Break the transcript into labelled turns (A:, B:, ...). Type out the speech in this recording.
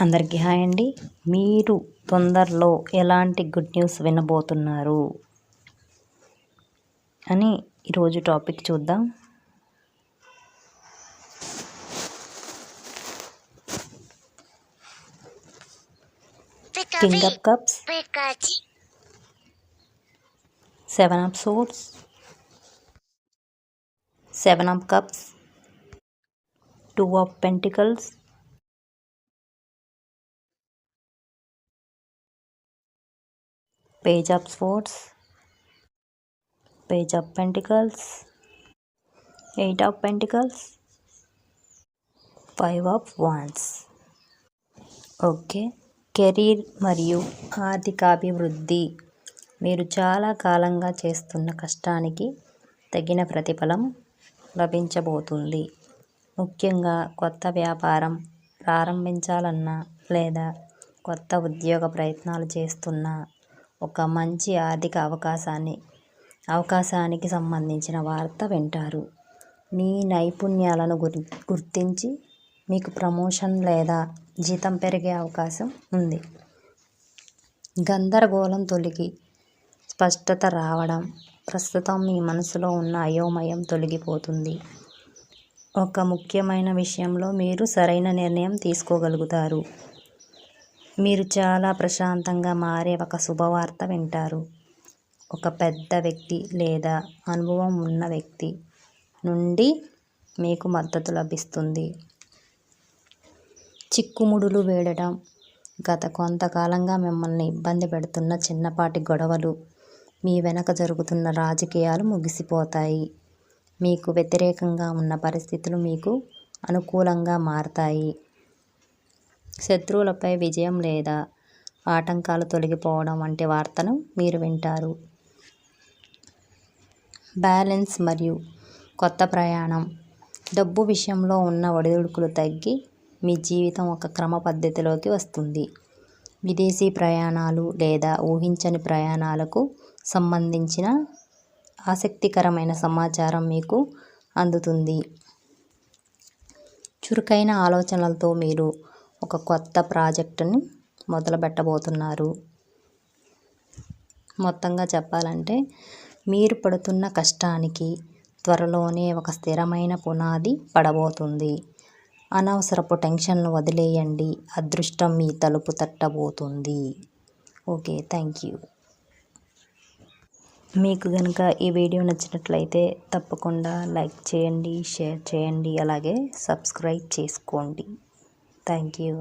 A: అందరికీ హాయ్ అండి. మీరు తొందరలో ఎలాంటి గుడ్ న్యూస్ వినబోతున్నారు? అని ఈరోజు టాపిక్ చూద్దాం. King of cups seven of swords seven of cups two of pentacles page of swords page of pentacles eight of pentacles five of wands okay career మరియు ఆర్థికాభివృద్ధి. మీరు చాలా కాలంగా చేస్తున్న కష్టానికి తగిన ప్రతిఫలం లభించబోతుంది. ముఖ్యంగా కొత్త వ్యాపారం ప్రారంభించాలన్నా లేదా కొత్త ఉద్యోగ ప్రయత్నాలు చేస్తున్నా ఒక మంచి ఆర్థిక అవకాశాన్ని అవకాశానికి సంబంధించిన వార్త వింటారు. మీ నైపుణ్యాలను గురి గుర్తించి మీకు ప్రమోషన్ లేదా జీతం పెరిగే అవకాశం ఉంది. గందరగోళం తొలగి స్పష్టత రావడం ప్రస్తుతం మీ మనసులో ఉన్న అయోమయం తొలగిపోతుంది. ఒక ముఖ్యమైన విషయంలో మీరు సరైన నిర్ణయం తీసుకోగలుగుతారు. మీరు చాలా ప్రశాంతంగా మారే ఒక శుభవార్త వింటారు. ఒక పెద్ద వ్యక్తి లేదా అనుభవం ఉన్న వ్యక్తి నుండి మీకు మద్దతు లభిస్తుంది. చిక్కుముడులు వేయడం గత కొంతకాలంగా మిమ్మల్ని ఇబ్బంది పెడుతున్న చిన్నపాటి గొడవలు మీ వెనక జరుగుతున్న రాజకీయాలు ముగిసిపోతాయి. మీకు వ్యతిరేకంగా ఉన్న పరిస్థితులు మీకు అనుకూలంగా మారతాయి. శత్రువులపై విజయం లేదా ఆటంకాలు తొలగిపోవడం వంటి వార్తను మీరు వింటారు. బ్యాలెన్స్ మరియు కొత్త ప్రయాణం. డబ్బు విషయంలో ఉన్న ఒడిదుడుకులు తగ్గి మీ జీవితం ఒక క్రమ పద్ధతిలోకి వస్తుంది. విదేశీ ప్రయాణాలు లేదా ఊహించని ప్రయాణాలకు సంబంధించిన ఆసక్తికరమైన సమాచారం మీకు అందుతుంది. చురుకైన ఆలోచనలతో మీరు ఒక కొత్త ప్రాజెక్టుని మొదలుపెట్టబోతున్నారు. మొత్తంగా చెప్పాలంటే మీరు పడుతున్న కష్టానికి త్వరలోనే ఒక స్థిరమైన పునాది పడబోతుంది. అనవసరపు టెన్షన్లు వదిలేయండి. అదృష్టం మీ తలుపు తట్టబోతుంది. Okay thank you. మీకు కనుక ఈ వీడియో నచ్చినట్లయితే తప్పకుండా లైక్ చేయండి షేర్ చేయండి అలాగే సబ్స్క్రైబ్ చేసుకోండి. Thank you